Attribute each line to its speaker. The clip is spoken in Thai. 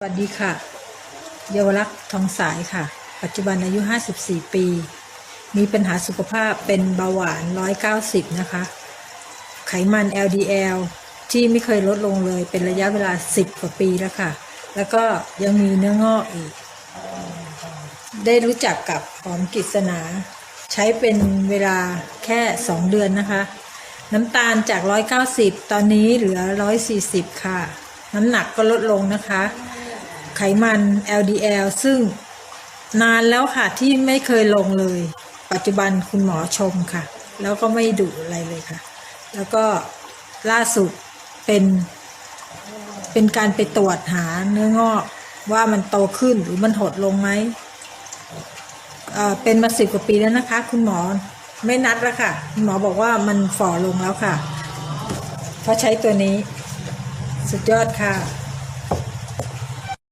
Speaker 1: สวัสดีค่ะ เยาวรักษ์ทองสายค่ะ ปัจจุบันอายุ 54 ปี มีปัญหาสุขภาพเป็นเบาหวาน 190 นะคะ ไขมัน LDL ที่ไม่เคยลดลงเลยเป็นระยะเวลา 10 กว่าปีแล้วค่ะ แล้วก็ยังมีเนื้องอกอีก ได้รู้จักกับหอมกฤษณา ใช้เป็นเวลาแค่ 2 เดือนนะคะ น้ำตาลจาก 190 ตอนนี้เหลือ 140 ค่ะ น้ำหนักก็ลดลงนะคะ ไขมัน LDL ซึ่งนานแล้วค่ะที่ไม่เคยลงเลย ปัจจุบันคุณหมอชมค่ะ แล้วก็ไม่ดุอะไรเลยค่ะ แล้วก็ล่าสุดเป็น เป็นการไปตรวจหาเนื้องอกว่ามันโตขึ้นหรือมันหดลงไหมเอ่อเป็นมาสิบกว่าปีแล้วนะคะ คุณหมอไม่นัดแล้วค่ะ คุณหมอบอกว่ามันฝ่อลงแล้วค่ะ เพราะใช้ตัวนี้ สุดยอดค่ะ